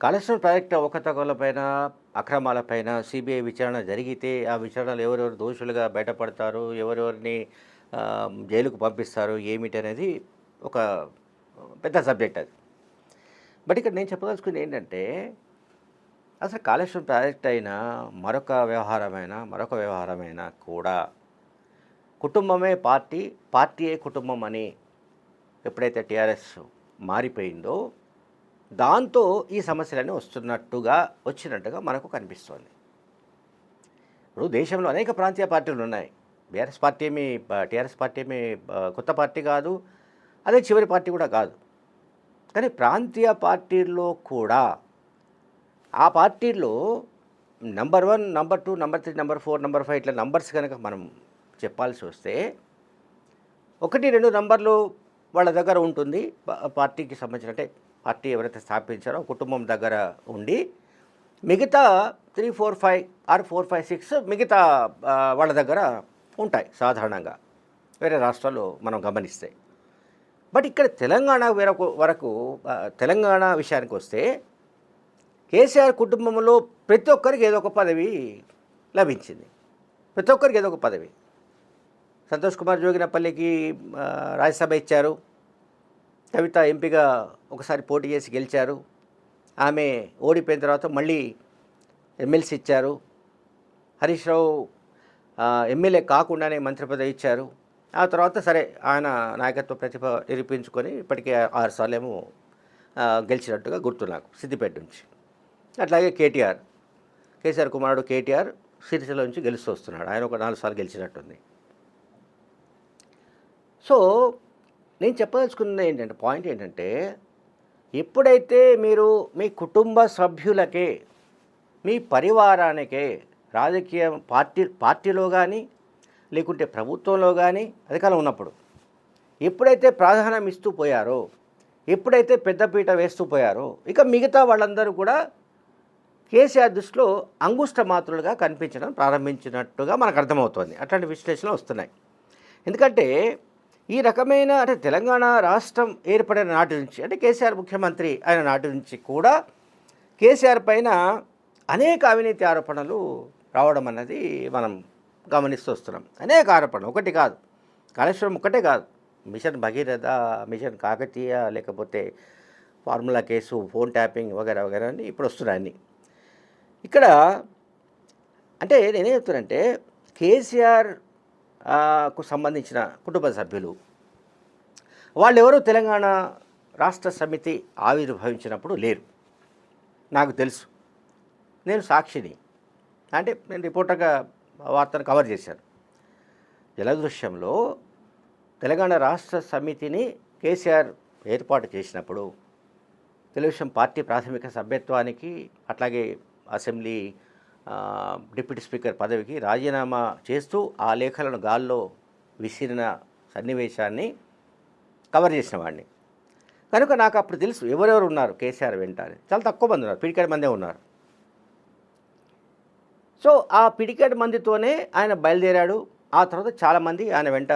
Kaleshwaram project అవకతవకలపైన అక్రమాలపైన CBI విచారణ జరిగితే ఆ విచారణలో ఎవరెవరు దోషులుగా బయటపడతారు ఎవరెవరిని జైలుకు పంపిస్తారు ఏమిటి అనేది ఒక పెద్ద సబ్జెక్ట్ అది. బట్ ఇక్కడ నేను చెప్పదలుచుకుంది ఏంటంటే అసలు కాళేశ్వరం ప్రాజెక్ట్ అయినా మరొక వ్యవహారమైనా మరొక వ్యవహారమైనా కూడా కుటుంబమే పార్టీ పార్టీయే కుటుంబం అని ఎప్పుడైతే టీఆర్ఎస్ మారిపోయిందో దాంతో ఈ సమస్యలన్నీ వస్తున్నట్టుగా వచ్చినట్టుగా మనకు కనిపిస్తోంది. ఇప్పుడు దేశంలో అనేక ప్రాంతీయ పార్టీలు ఉన్నాయి. బీఆర్ఎస్ పార్టీ ఏమి టీఆర్ఎస్ పార్టీ ఏమి కొత్త పార్టీ కాదు. అదే చివరి పార్టీ కూడా కాదు. కానీ ప్రాంతీయ పార్టీల్లో కూడా ఆ పార్టీల్లో number one number two number three number four number five ఇట్లా నంబర్స్ కనుక మనం చెప్పాల్సి వస్తే ఒకటి రెండు నంబర్లు వాళ్ళ దగ్గర ఉంటుంది. పార్టీకి సంబంధించిన అంటే పార్టీ ఎవరైతే స్థాపించారో కుటుంబం దగ్గర ఉండి మిగతా three four five or four five six మిగతా వాళ్ళ దగ్గర ఉంటాయి సాధారణంగా. వేరే రాష్ట్రాలు మనం గమనిస్తే. బట్ ఇక్కడ తెలంగాణ వరకు వరకు తెలంగాణ విషయానికి వస్తే కేసీఆర్ కుటుంబంలో ప్రతి ఒక్కరికి ఏదో ఒక పదవి లభించింది. ప్రతి ఒక్కరికి ఏదో ఒక పదవి. సంతోష్ కుమార్ జోగినపల్లికి రాజ్యసభ ఇచ్చారు. కవిత ఎంపీగా ఒకసారి పోటీ చేసి గెలిచారు. ఆమె ఓడిపోయిన తర్వాత మళ్ళీ ఎమ్మెల్సీ ఇచ్చారు. హరీష్ రావు ఎమ్మెల్యే కాకుండానే మంత్రి పదవి ఇచ్చారు. ఆ తర్వాత సరే ఆయన నాయకత్వ ప్రతిభ నిరూపించుకొని ఇప్పటికే ఆరు సార్లు ఏమో గెలిచినట్టుగా గుర్తు నాకు సిద్దిపేట నుంచి. అట్లాగే కేటీఆర్ కేసీఆర్ కుమారుడు కేటీఆర్ సిరిసిల్ల నుంచి గెలుస్తూ వస్తున్నాడు. ఆయన ఒక నాలుగు సార్లు గెలిచినట్టుంది. సో నేను చెప్పదలుచుకున్నది ఏంటంటే పాయింట్ ఏంటంటే ఎప్పుడైతే మీరు మీ కుటుంబ సభ్యులకే మీ పరివారానికే రాజకీయ పార్టీ పార్టీలో కానీ లేకుంటే ప్రభుత్వంలో కానీ అధికారం ఉన్నప్పుడు ఎప్పుడైతే ప్రాధాన్యం ఇస్తూ పోయారో ఎప్పుడైతే పెద్దపీట వేస్తూ పోయారో ఇక మిగతా వాళ్ళందరూ కూడా కేసీఆర్ దృష్టిలో అంగుష్ట మాత్రులుగా కనిపించడం ప్రారంభించినట్టుగా మనకు అర్థమవుతోంది. అట్లాంటి విశ్లేషణలు వస్తున్నాయి. ఎందుకంటే ఈ రకమైన అంటే తెలంగాణ రాష్ట్రం ఏర్పడిన నాటి నుంచి అంటే కేసీఆర్ ముఖ్యమంత్రి అయిన నాటి నుంచి కూడా కేసీఆర్ పైన అనేక అవినీతి ఆరోపణలు రావడం అన్నది మనం గమనిస్తూ వస్తున్నాం. అనేక ఆరోపణలు ఒకటి కాదు. కాళేశ్వరం ఒకటే కాదు. మిషన్ భగీరథ మిషన్ కాకతీయ లేకపోతే ఫార్ములా కేసు ఫోన్ ట్యాపింగ్ వగేరా వగేరా అని ఇప్పుడు వస్తున్నాయి ఇక్కడ అంటే నేనేం చెప్తానంటే కేసీఆర్ కు సంబంధించిన కుటుంబ సభ్యులు. వాళ్ళెవరూ తెలంగాణ రాష్ట్ర సమితి ఆవిర్భవించినప్పుడు లేరు. నాకు తెలుసు. నేను సాక్షిని. అంటే నేను రిపోర్టర్గా వార్తను కవర్ చేశాను. జలదృశ్యంలో తెలంగాణ రాష్ట్ర సమితిని కేసీఆర్ ఏర్పాటు చేసినప్పుడు తెలుగుదేశం పార్టీ ప్రాథమిక సభ్యత్వానికి అట్లాగే అసెంబ్లీ డిప్యూటీ స్పీకర్ పదవికి రాజీనామా చేస్తూ ఆ లేఖలను గాల్లో విసిరిన సన్నివేశాన్ని కవర్ చేసిన వాడిని. కనుక నాకు అప్పుడు తెలుసు ఎవరెవరు ఉన్నారు కేసీఆర్ వెంట అని చాలా తక్కువ మంది ఉన్నారు పిడికాడి మందే ఉన్నారు. సో ఆ పిడికాడి మందితోనే ఆయన బయలుదేరాడు. ఆ తర్వాత చాలామంది ఆయన వెంట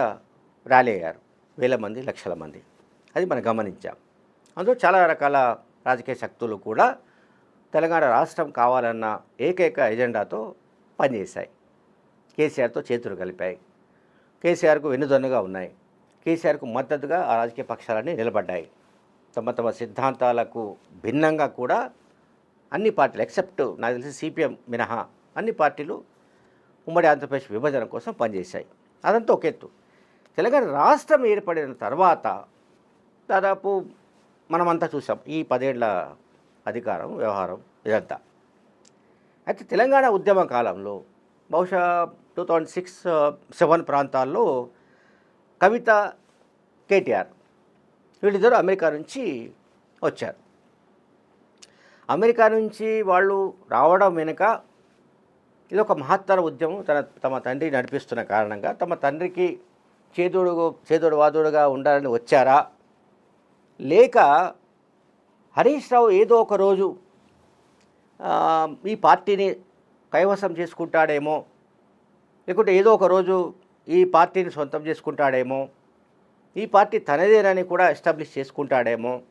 ర్యాలీ అయ్యారు. వేల మంది లక్షల మంది. అది మనం గమనించాం. అందులో చాలా రకాల రాజకీయ శక్తులు కూడా తెలంగాణ రాష్ట్రం కావాలన్న ఏకైక ఎజెండాతో పనిచేశాయి. కేసీఆర్తో చేతులు కలిపాయి. కేసీఆర్కు వెన్నుదన్నుగా ఉన్నాయి. కేసీఆర్కు మద్దతుగా ఆ రాజకీయ పక్షాలన్నీ నిలబడ్డాయి. తమ తమ సిద్ధాంతాలకు భిన్నంగా కూడా అన్ని పార్టీలు ఎక్సెప్ట్ నాకు తెలిసి సిపిఎం మినహా అన్ని పార్టీలు ఉమ్మడి ఆంధ్రప్రదేశ్ విభజన కోసం పనిచేశాయి. అదంతా ఒక ఎత్తు. తెలంగాణ రాష్ట్రం ఏర్పడిన తర్వాత దాదాపు మనమంతా చూసాం ఈ పదేళ్ళ అధికారం వ్యవహారం ఇదంతా. అయితే తెలంగాణ ఉద్యమ కాలంలో బహుశా టూ థౌజండ్ సిక్స్ సెవెన్ ప్రాంతాల్లో కవిత కేటీఆర్ వీళ్ళిద్దరూ అమెరికా నుంచి వచ్చారు. అమెరికా నుంచి వాళ్ళు రావడం వెనుక ఇది ఒక మహత్తర ఉద్యమం తన తమ తండ్రి నడిపిస్తున్న కారణంగా తమ తండ్రికి చేదోడు చేదోడు వాదోడుగా ఉండాలని వచ్చారా? లేక హరీష్ రావు ఏదో ఒక రోజు ఈ పార్టీని కైవసం చేసుకుంటాడేమో లేకుంటే ఏదో ఒక రోజు ఈ పార్టీని సొంతం చేసుకుంటాడేమో ఈ పార్టీ తనదేనని కూడా ఎస్టాబ్లిష్ చేసుకుంటాడేమో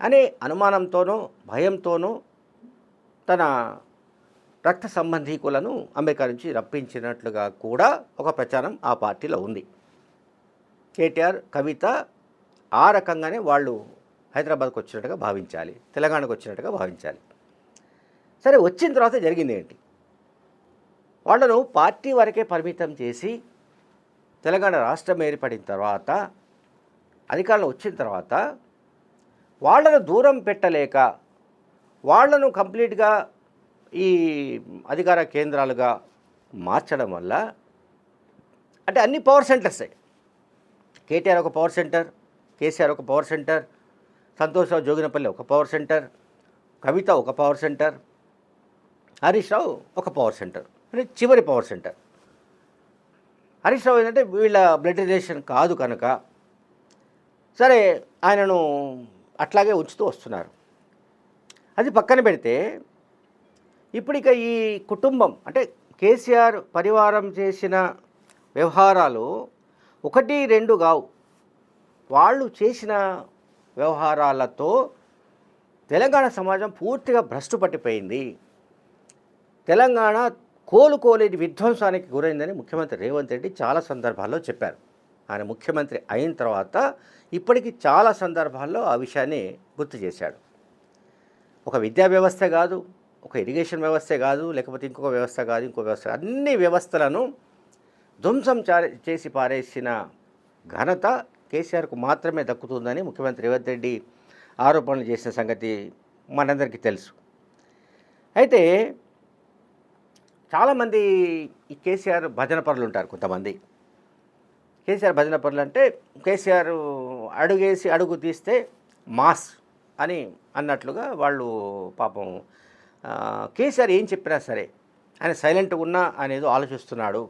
అనే అనుమానంతోనూ భయంతోనూ తన రక్త సంబంధీకులను అమెరికా నుంచి రప్పించినట్లుగా కూడా ఒక ప్రచారం ఆ పార్టీలో ఉంది. కేటీఆర్ కవిత ఆ రకంగానే వాళ్ళు హైదరాబాద్కు వచ్చినట్టుగా భావించాలి తెలంగాణకు వచ్చినట్టుగా భావించాలి. సరే వచ్చిన తర్వాత జరిగింది ఏంటి? వాళ్ళను పార్టీ వరకే పరిమితం చేసి తెలంగాణ రాష్ట్రం ఏర్పడిన తర్వాత అధికారంలో వచ్చిన తర్వాత వాళ్ళను దూరం పెట్టలేక వాళ్ళను కంప్లీట్గా ఈ అధికార కేంద్రాలుగా మార్చడం వల్ల అంటే అన్ని పవర్ సెంటర్సే. కేటీఆర్ ఒక పవర్ సెంటర్ కేసీఆర్ ఒక పవర్ సెంటర్ సంతోషరావు జోగినపల్లి ఒక పవర్ సెంటర్ కవిత ఒక పవర్ సెంటర్ హరీష్ రావు ఒక పవర్ సెంటర్ అంటే చివరి పవర్ సెంటర్ హరీష్ రావు ఏంటంటే వీళ్ళ బ్లడ్ రిలేషన్ కాదు కనుక సరే ఆయనను అట్లాగే ఉంచుతూ వస్తున్నారు. అది పక్కన పెడితే ఇప్పుడు ఇక ఈ కుటుంబం అంటే కేసీఆర్ పరివారం చేసిన వ్యవహారాలు ఒకటి రెండు కావు. వాళ్ళు చేసిన వ్యవహారాలతో తెలంగాణ సమాజం పూర్తిగా భ్రష్టు పట్టిపోయింది. తెలంగాణ కోలుకోలేని విధ్వంసానికి గురైందని ముఖ్యమంత్రి రేవంత్ రెడ్డి చాలా సందర్భాల్లో చెప్పారు. ఆయన ముఖ్యమంత్రి అయిన తర్వాత ఇప్పటికీ చాలా సందర్భాల్లో ఆ విషయాన్ని గుర్తు చేశాడు. ఒక విద్యా వ్యవస్థ కాదు ఒక ఇరిగేషన్ వ్యవస్థే కాదు లేకపోతే ఇంకొక వ్యవస్థ కాదు ఇంకో వ్యవస్థ అన్ని వ్యవస్థలను ధ్వంసం చారి చేసి పారేసిన ఘనత కేసీఆర్కు మాత్రమే దక్కుతుందని ముఖ్యమంత్రి రేవంత్ రెడ్డి ఆరోపణలు చేసిన సంగతి మనందరికీ తెలుసు. అయితే చాలామంది ఈ కేసీఆర్ భజన పరులు ఉంటారు కొంతమంది. కేసీఆర్ భజన పనులు అంటే కేసీఆర్ అడుగేసి అడుగు తీస్తే మాస్ అని అన్నట్లుగా వాళ్ళు పాపం కేసీఆర్ ఏం చెప్పినా సరే ఆయన సైలెంట్గా ఉన్నా అనేదో ఆలోచిస్తున్నాడు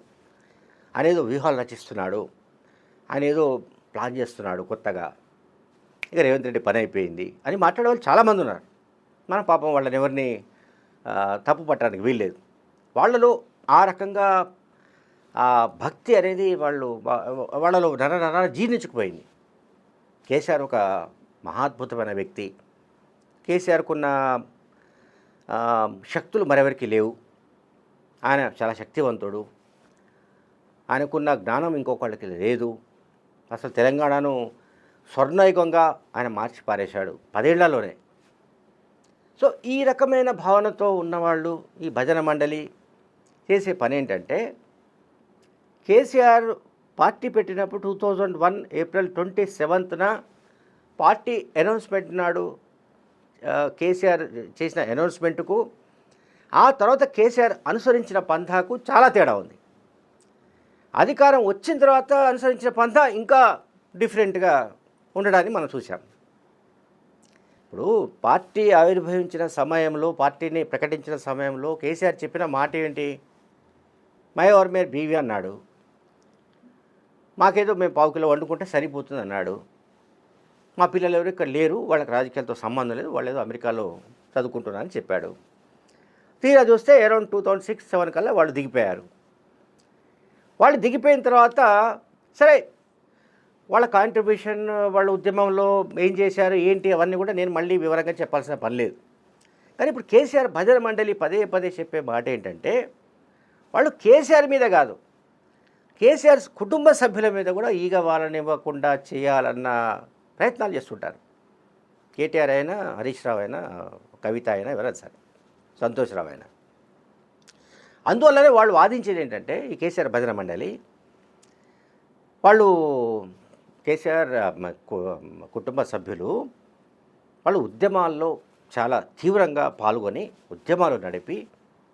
అనేదో వ్యూహాలు రచిస్తున్నాడు అనేదో ప్లాన్ చేస్తున్నాడు కొత్తగా. ఇక రేవంత్ రెడ్డి పని అయిపోయింది అని మాట్లాడే వాళ్ళు చాలామంది ఉన్నారు. మన పాపం వాళ్ళని ఎవరిని తప్పు పట్టడానికి వీల్లేదు. వాళ్ళలో ఆ రకంగా ఆ భక్తి అనేది వాళ్ళు వాళ్ళలో నర నర జీర్ణించుకుపోయింది. కేసీఆర్ ఒక మహాద్భుతమైన వ్యక్తి. కేసీఆర్కున్న శక్తులు మరెవరికి లేవు. ఆయన చాలా శక్తివంతుడు. ఆయనకున్న జ్ఞానం ఇంకొకళ్ళకి లేదు. అసలు తెలంగాణను స్వర్ణయుగంగా ఆయన మార్చి పారేశాడు పదేళ్ళలోనే. సో ఈ రకమైన భావనతో ఉన్నవాళ్ళు ఈ భజన మండలి చేసే పని ఏంటంటే కేసీఆర్ పార్టీ పెట్టినప్పుడు two thousand one April twenty సెవెంత్న party announcement నాడు కేసీఆర్ చేసిన అనౌన్స్మెంట్కు ఆ తర్వాత కేసీఆర్ అనుసరించిన పంథాకు చాలా తేడా ఉంది. అధికారం వచ్చిన తర్వాత అనుసరించిన పంత ఇంకా డిఫరెంట్గా ఉండడాన్ని మనం చూసాం ఇప్పుడు పార్టీ ఆవిర్భవించిన సమయంలో పార్టీని ప్రకటించిన సమయంలో కేసీఆర్ చెప్పిన మాట ఏంటి? మై ఓర్ మేర్ బీవీ అన్నాడు. మాకేదో మేము పావు కిలో వండుకుంటే సరిపోతుంది అన్నాడు. మా పిల్లలు ఎవరు ఇక్కడ లేరు వాళ్ళకి రాజకీయాలతో సంబంధం లేదు వాళ్ళు ఏదో అమెరికాలో చదువుకుంటున్నారని చెప్పాడు. తీరా చూస్తే around two thousand six seven కల్లా వాళ్ళు దిగిపోయారు. వాళ్ళు దిగిపోయిన తర్వాత సరే వాళ్ళ కాంట్రిబ్యూషన్ వాళ్ళ ఉద్యమంలో ఏం చేశారు ఏంటి అవన్నీ కూడా నేను మళ్ళీ వివరంగా చెప్పాల్సిన పని లేదు. కానీ ఇప్పుడు కేసీఆర్ భజన మండలి పదే పదే చెప్పే మాట ఏంటంటే వాళ్ళు కేసీఆర్ మీద కాదు కేసీఆర్ కుటుంబ సభ్యుల మీద కూడా ఈగ వాళ్ళనివ్వకుండా చేయాలన్న ప్రయత్నాలు చేస్తుంటారు. కేటీఆర్ అయినా హరీష్ రావు అయినా కవిత అయినా ఎవరైనా సరే సంతోష్ రావు అయినా. అందువల్లనే వాళ్ళు వాదించేది ఏంటంటే ఈ కేసీఆర్ భజన మండలి. వాళ్ళు కేసీఆర్ కుటుంబ సభ్యులు వాళ్ళు ఉద్యమాల్లో చాలా తీవ్రంగా పాల్గొని ఉద్యమాలు నడిపి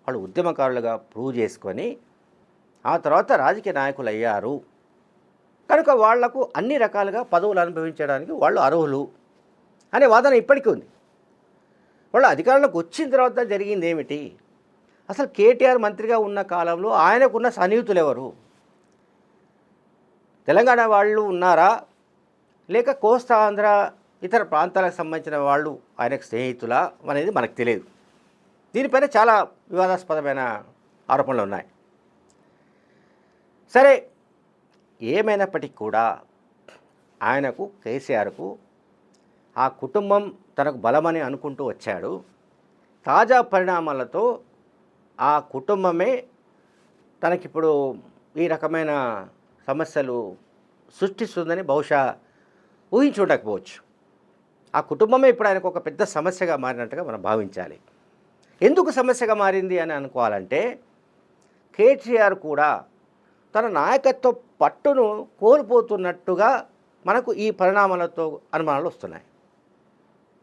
వాళ్ళు ఉద్యమకారులుగా ప్రూవ్ చేసుకొని ఆ తర్వాత రాజకీయ నాయకులు అయ్యారు. కనుక వాళ్ళకు అన్ని రకాలుగా పదవులు అనుభవించడానికి వాళ్ళు అర్హులు అనే వాదన ఇప్పటికీ ఉంది. వాళ్ళు అధికారంలోకి వచ్చిన తర్వాత జరిగింది ఏమిటి? అసలు కేటీఆర్ మంత్రిగా ఉన్న కాలంలో ఆయనకున్న సన్నిహితులు ఎవరు తెలంగాణ వాళ్ళు ఉన్నారా? లేక కోస్తా ఆంధ్ర ఇతర ప్రాంతాలకు సంబంధించిన వాళ్ళు ఆయనకు స్నేహితులా అనేది మనకు తెలియదు. దీనిపైన చాలా వివాదాస్పదమైన ఆరోపణలు ఉన్నాయి. సరే ఏమైనప్పటికీ కూడా ఆయనకు కేసీఆర్కు ఆ కుటుంబం తనకు బలమని అనుకుంటూ వచ్చాడు. తాజా పరిణామాలతో ఆ కుటుంబమే తనకిప్పుడు ఈ రకమైన సమస్యలు సృష్టిస్తుందని బహుశా ఊహించుండకపోవచ్చు. ఆ కుటుంబమే ఇప్పుడు ఆయనకు ఒక పెద్ద సమస్యగా మారినట్టుగా మనం భావించాలి. ఎందుకు సమస్యగా మారింది అని అనుకోవాలంటే కేటీఆర్ కూడా తన నాయకత్వ పట్టును కోల్పోతున్నట్టుగా మనకు ఈ పరిణామాలతో అనుమానాలు వస్తున్నాయి.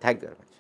Thank you very much